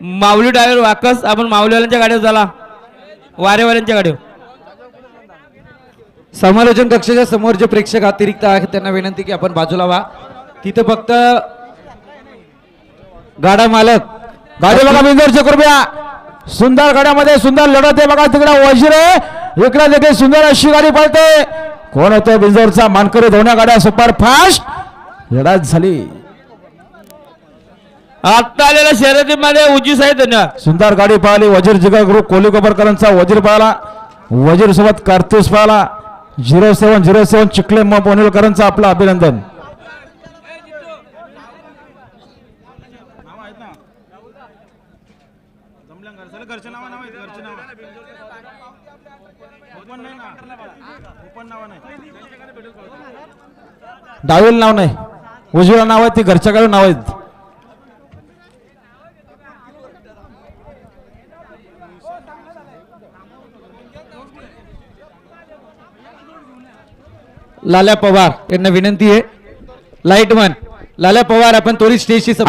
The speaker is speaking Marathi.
माऊली ड्रायव्हर वाकस आपण माऊलीवाल्यांच्या गाडीवर झाला वारेवाल्यांच्या गाडीवर. समालोचन कक्षाच्या समोर जे प्रेक्षक अतिरिक्त आहेत त्यांना विनंती की आपण बाजूला व्हा. तिथं फक्त गाडा मालक. गाडी बघा बिंदरचे कृपया सुंदर गाड्यामध्ये सुंदर लढत आहे बघा तिकडे वजीर इकडे देखील सुंदर अशी गाडी पळते. कोण होतो बिंजोरचा मानकरी दोन्ही गाड्या सुपर फास्ट लढत झाली. आता आलेल्या शर्यतीमध्ये उजी आहे त्यांना सुंदर गाडी पाहिली वजीर जिगा ग्रुप कोली कोपरकरांचा वजीर पाहिला वजीर सोबत कारतूस पाहिला झिरो सेवन झिरो सेवन चिखले म पोनिलकरांचं आपलं अभिनंदन. डावील नाव नाही उजवीला नाव आहे ती घरच्याकडे नाव आहेत. लाल्या पवार यांना विनंती आहे. लाईटमन लाल्या पवार आपण त्वरित स्टेजची सफाई